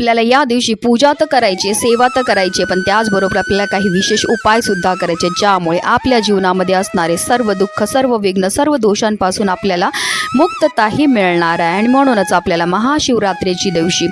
आपल्याला या दिवशी पूजा तर करायची सेवा तर करायची पण त्याचबरोबर आपल्याला काही विशेष उपाय सुद्धा करायचे ज्यामुळे आपल्या जीवनामध्ये असणारे सर्व दुःख सर्व विघ्न सर्व दोषांपासून आपल्याला मुक्तताही मिळणार आहे. आणि म्हणूनच आपल्याला महाशिवरात्रीची दिवशी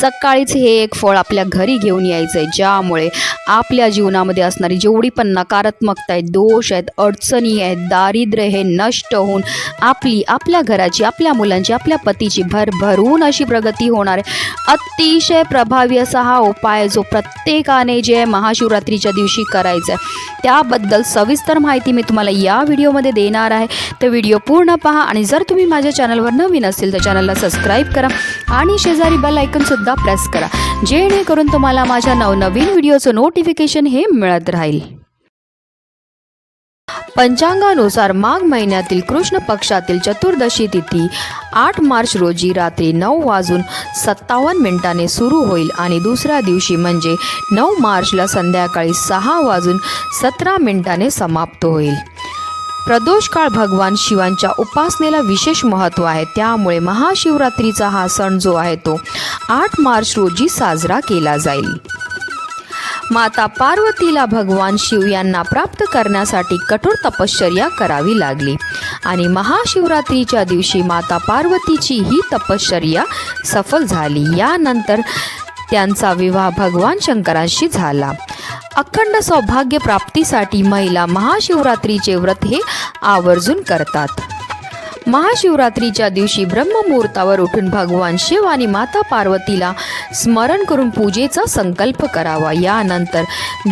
सकाळीच हे एक फळ आपल्या घरी घेऊन यायचं आहे ज्यामुळे आपल्या जीवनामध्ये असणारी जेवढी पण नकारात्मकता आहेत दोष आहेत अडचणी आहेत दारिद्र्य हे नष्ट होऊन आपली आपल्या घराची आपल्या मुलांची आपल्या पतीची भरभरून अशी प्रगती होणार आहे. अतिशय प्रभावी असा हा उपाय जो प्रत्येकाने जे आहे महाशिवरात्रीच्या दिवशी करायचा आहे त्याबद्दल सविस्तर माहिती मी तुम्हाला या व्हिडिओमध्ये देणार आहे. तर व्हिडिओ पूर्ण पहा आणि जर तुम्ही माझ्या चॅनलवर नवीन असेल तर चॅनलला सबस्क्राईब करा आणि शेजारी बेल आयकनसुद्धा प्रेस करा. जेणेकरून तुम्हाला माझ्या नवनवीन व्हिडिओचं नोटिफिकेशन हे मिळत राहील. पंचांगानुसार माघ महिन्यातील कृष्ण पक्षातील चतुर्दशी तिथी आठ मार्च रोजी रात्री नऊ वाजून सत्तावन्न मिनिटाने सुरू होईल आणि दुसऱ्या दिवशी म्हणजे नऊ मार्चला संध्याकाळी सहा वाजून सतरा मिनिटाने समाप्त होईल. प्रदोषकाळ भगवान शिवांच्या उपासनेला विशेष महत्त्व आहे. त्यामुळे महाशिवरात्रीचा हा सण जो आहे तो आठ मार्च रोजी साजरा केला जाईल. माता पार्वतीला भगवान शिव यांना प्राप्त करण्यासाठी कठोर तपश्चर्या करावी लागली. आणि महाशिवरात्रीच्या दिवशी माता पार्वतीची ही तपश्चर्या सफल झाली. यानंतर त्यांचा विवाह भगवान शंकरांशी झाला. अखंड सौभाग्य प्राप्तीसाठी महिला महाशिवरात्रीचे व्रत हे आवर्जून करतात. महाशिवरात्रीच्या दिवशी ब्रह्ममुहूर्तावर उठून भगवान शिव आणि माता पार्वतीला स्मरण करून पूजेचा संकल्प करावा. यानंतर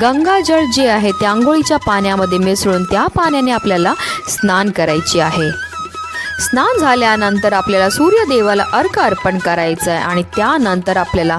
गंगाजळ जे आहे ते आंघोळीच्या पाण्यामध्ये मिसळून त्या पाण्याने आपल्याला स्नान करायचे आहे. स्नान झाल्यानंतर आपल्याला सूर्यदेवाला अर्घ अर्पण करायचं आहे आणि त्यानंतर आपल्याला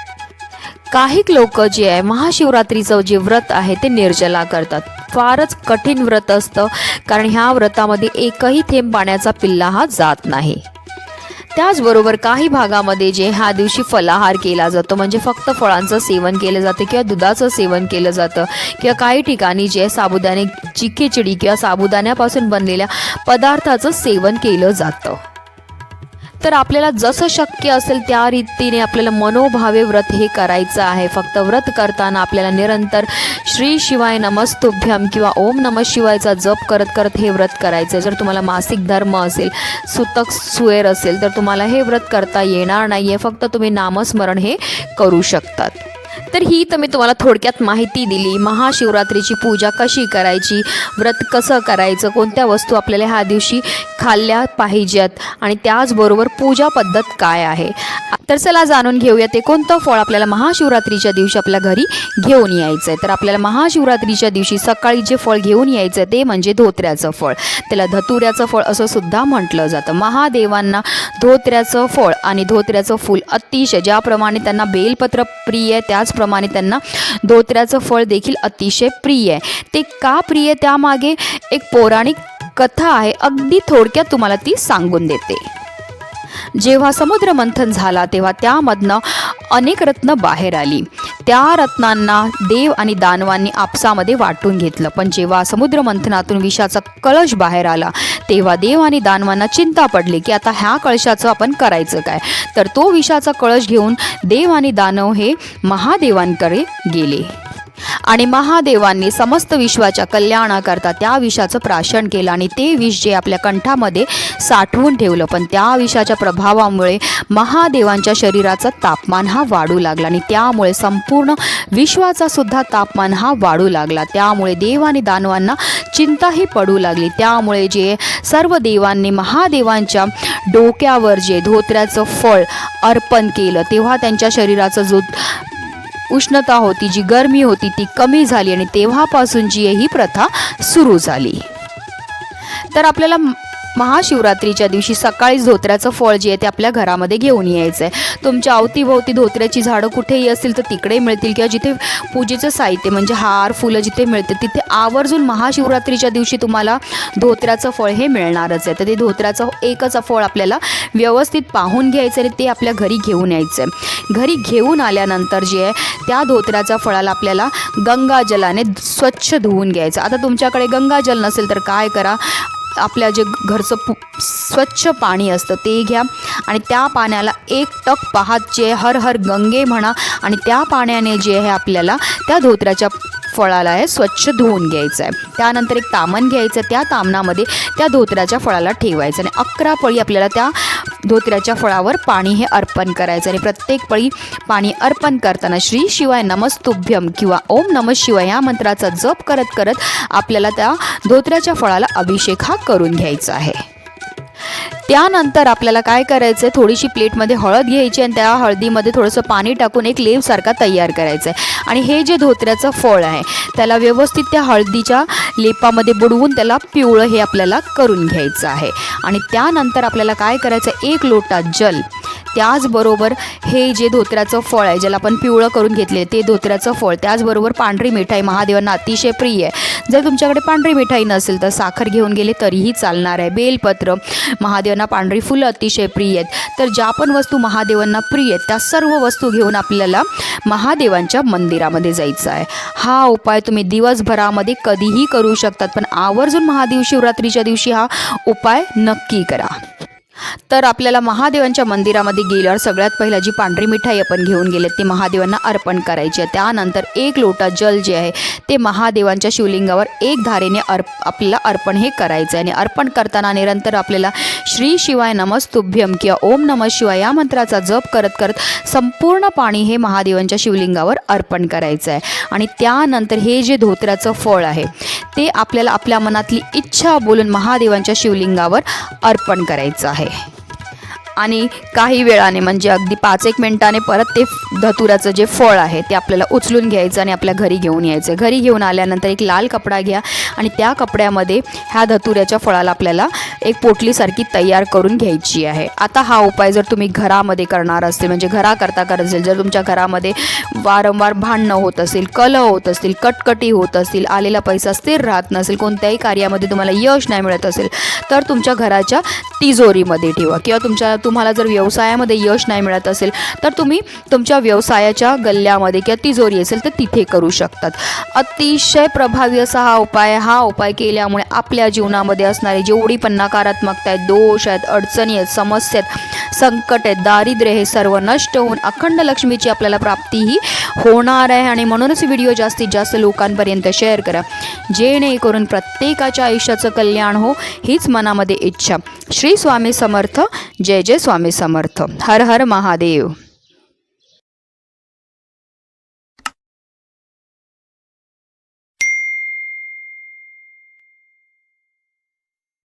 काही लोक जे आहे महाशिवरात्रीचं जे व्रत आहे ते निर्जला करतात. फारच कठीण व्रत असतं कारण ह्या व्रतामध्ये एकही थेंब पाण्याचा पिल्ला हा जात नाही. त्याचबरोबर काही भागामध्ये जे ह्या दिवशी फलाहार केला जातो म्हणजे फक्त फळांचं सेवन केलं जातं किंवा दुधाचं सेवन केलं जातं किंवा काही ठिकाणी जे साबुदाण्याची खिचडी किंवा साबुदाण्यापासून बनलेल्या पदार्थाचं सेवन केलं जातं. तर आपल्याला जसं शक्य असेल त्या रीतीने आपल्याला मनोभावे व्रत हे करायचं आहे. फक्त व्रत करताना आपल्याला निरंतर श्री शिवाय नमस्तुभ्यम किंवा ओम नम शिवायचा जप करत करत हे व्रत करायचं. जर तुम्हाला मासिक धर्म असेल सुतक सुएर असेल तर तुम्हाला हे व्रत करता येणार नाही आहे फक्त तुम्ही नामस्मरण हे करू शकतात. तर ही तर मी तुम्हाला थोडक्यात माहिती दिली. महाशिवरात्रीची पूजा कशी करायची? व्रत कसं करायचं? कोणत्या वस्तू आपल्याला ह्या दिवशी खाल्ल्या पाहिजेत? आणि त्याचबरोबर पूजा पद्धत काय आहे? तर चला जाणून घेऊया ते कोणतं फळ आपल्याला महाशिवरात्रीच्या दिवशी आपल्या घरी घेऊन यायचं आहे तर आपल्याला महाशिवरात्रीच्या दिवशी सकाळी जे फळ घेऊन यायचं ते म्हणजे धोत्र्याचं फळ. त्याला धतुऱ्याचं फळ असं सुद्धा म्हटलं जातं. महादेवांना धोत्र्याचं फळ आणि धोत्र्याचं फूल अतिशय ज्याप्रमाणे त्यांना बेलपत्र प्रिय आहे त्याचप्रमाणे त्यांना धोत्र्याचं फळ देखील अतिशय प्रिय आहे. ते का प्रिय त्यामागे एक पौराणिक कथा आहे. अगदी थोडक्यात तुम्हाला ती सांगून देते. जेव्हा समुद्र मंथन झाला तेव्हा त्यामधनं अनेक रत्न बाहेर आली. त्या रत्नांना देव आणि दानवांनी आपसामध्ये वाटून घेतलं. पण जेव्हा समुद्र मंथनातून विषाचा कळश बाहेर आला तेव्हा देव आणि दानवांना चिंता पडली की आता ह्या कळशाचं आपण करायचं काय? तर तो विषाचा कळश घेऊन देव आणि दानव हे महादेवांकडे गेले. आणि महादेवांनी समस्त विश्वाच्या कल्याणाकरता त्या विषाचं प्राशन केलं आणि ते विष जे आपल्या कंठामध्ये साठवून ठेवलं. पण त्या विषाच्या प्रभावामुळे महादेवांच्या शरीराचं तापमान हा वाढू लागला आणि त्यामुळे संपूर्ण विश्वाचा सुद्धा तापमान हा वाढू लागला. त्यामुळे देव आणि दानवांना चिंताही पडू लागली. त्यामुळे जे सर्व देवांनी महादेवांच्या डोक्यावर जे धोत्र्याचं फळ अर्पण केलं तेव्हा त्यांच्या शरीराचं जो उष्णता होती जी गरमी होती ती कमी झाली आणि तेव्हापासून जी ही प्रथा सुरू झाली. तर आपल्याला महाशिवरात्रीच्या दिवशी सकाळीच धोत्र्याचं फळ जे आहे ते आपल्या घरामध्ये घेऊन यायचं आहे तुमच्या अवतीभोवती धोत्र्याची झाडं कुठेही असतील तर तिकडे मिळतील किंवा जिथे पूजेचं साहित्य म्हणजे हार फुलं जिथे मिळते तिथे आवर्जून महाशिवरात्रीच्या दिवशी तुम्हाला धोत्र्याचं फळ हे मिळणारच आहे. तर ते धोत्र्याचं एकच फळ आपल्याला व्यवस्थित पाहून घ्यायचं आणि ते आपल्या घरी घेऊन यायचं आहे घरी घेऊन आल्यानंतर जे आहे त्या धोत्र्याच्या फळाला आपल्याला गंगाजलाने स्वच्छ धुवून घ्यायचं. आता तुमच्याकडे गंगाजल नसेल तर काय करा? आपल्या जे घरचं पु स्वच्छ पाणी असतं ते घ्या. आणि त्या पाण्याला एक टक पाहत जे हर हर गंगे म्हणा आणि त्या पाण्याने जे आहे आपल्याला त्या धोत्र्याच्या फळाला आहे स्वच्छ धुवून घ्यायचं आहे. त्यानंतर एक तामण घ्यायचं त्या तामणामध्ये त्या धोत्र्याच्या फळाला ठेवायचं. आणि अकरा पळी आपल्याला त्या धोत्र्याच्या फळावर पाणी हे अर्पण करायचं आणि प्रत्येक पळी पाणी अर्पण करताना श्री शिवाय नमस्तुभ्यम किंवा ओम नम शिवाय या मंत्राचा जप करत करत आपल्याला त्या धोत्र्याच्या फळाला अभिषेक हा करून घ्यायचा आहे. त्यानंतर आपल्याला काय करायचं आहे थोडीशी प्लेटमध्ये हळद घ्यायची आणि त्या हळदीमध्ये थोडंसं पाणी टाकून एक लेपसारखा तयार करायचं आहे आणि हे जे धोत्र्याचं फळ आहे त्याला व्यवस्थित त्या हळदीच्या लेपामध्ये बुडवून त्याला पिवळं हे आपल्याला करून घ्यायचं आहे. आणि त्यानंतर आपल्याला काय करायचं आहे एक लोटा जल त्याचबरोबर हे जे धोत्र्याचं फळ आहे ज्याला आपण पिवळं करून घेतले ते धोत्र्याचं फळ त्याचबरोबर पांढरी मिठाई महादेवांना अतिशय प्रिय आहे. जर तुमच्याकडे पांढरी मिठाई नसेल तर साखर घेऊन गेले तरीही चालणार आहे. बेलपत्र महादेवांना पांढरी फुलं अतिशय प्रिय आहेत. तर ज्या पण वस्तू महादेवांना प्रिय आहेत त्या सर्व वस्तू घेऊन आपल्याला महादेवांच्या मंदिरामध्ये जायचं आहे. हा उपाय तुम्ही दिवसभरामध्ये कधीही करू शकतात पण आवर्जून महादेव शिवरात्रीच्या दिवशी हा उपाय नक्की करा. तर आपल्याला महादेवांच्या मंदिरामध्ये गेल्यावर सगळ्यात पहिला जी पांढरी मिठाई आपण घेऊन गेले ती महादेवांना अर्पण करायची. आहे त्यानंतर एक लोटा जल जे आहे ते महादेवांच्या शिवलिंगावर एक धारेने अर्प आपल्याला अर्पण हे करायचं आहे. आणि अर्पण करताना निरंतर आपल्याला श्री शिवाय नमस्तुभ्यम किंवा ओम नम शिवाय या मंत्राचा जप करत करत संपूर्ण पाणी हे महादेवांच्या शिवलिंगावर अर्पण करायचं आहे. आणि त्यानंतर हे जे धोत्र्याचं फळ आहे ते आपल्याला आपल्या मनातली इच्छा बोलून महादेवांच्या शिवलिंगावर अर्पण करायचं आहे. आणि काही वेळाने म्हणजे अगदी पाच एक मिनटाने परत ते धतुराचं जे फळ आहे ते आपल्याला उचलून घ्यायचं आणि आपल्या घरी घेऊन यायचं. घरी घेऊन आल्यानंतर एक लाल कपडा घ्या आणि त्या कपड्यामध्ये ह्या धतुऱ्याच्या फळाला आपल्याला एक पोटलीसारखी तयार करून घ्यायची आहे. आता हा उपाय जर तुम्ही घरामध्ये करणार असेल म्हणजे घराकरता करत असेल जर तुमच्या घरामध्ये वारंवार भांडणं होत असेल कलह होत असतील कटकटी होत असतील आलेला पैसा स्थिर राहत नसेल कोणत्याही कार्यामध्ये तुम्हाला यश नाही मिळत असेल तर तुमच्या घराच्या तिजोरीमध्ये ठेवा किंवा तुमच्या तुम्हाला जर व्यवसायामध्ये यश नाही मिळत असेल तर तुम्ही तुमच्या व्यवसायाच्या गल्ल्यामध्ये किंवा तिजोरी असेल तर तिथे करू शकतात. अतिशय प्रभावी असा हा उपाय हा उपाय केल्यामुळे आपल्या जीवनामध्ये असणारी जेवढी पण नकारात्मकता आहेत दोष आहेत अडचणी आहेत समस्या आहेत संकट आहेत दारिद्र्य हे सर्व नष्ट होऊन अखंड लक्ष्मीची आपल्याला प्राप्तीही होणार आहे. आणि म्हणूनच व्हिडिओ जास्तीत जास्त लोकांपर्यंत शेअर करा. जेणेकरून प्रत्येकाच्या आयुष्याचं कल्याण हो हीच मनामध्ये इच्छा. श्री स्वामी समर्थ जय जय स्वामी समर्थ. हर हर महादेव.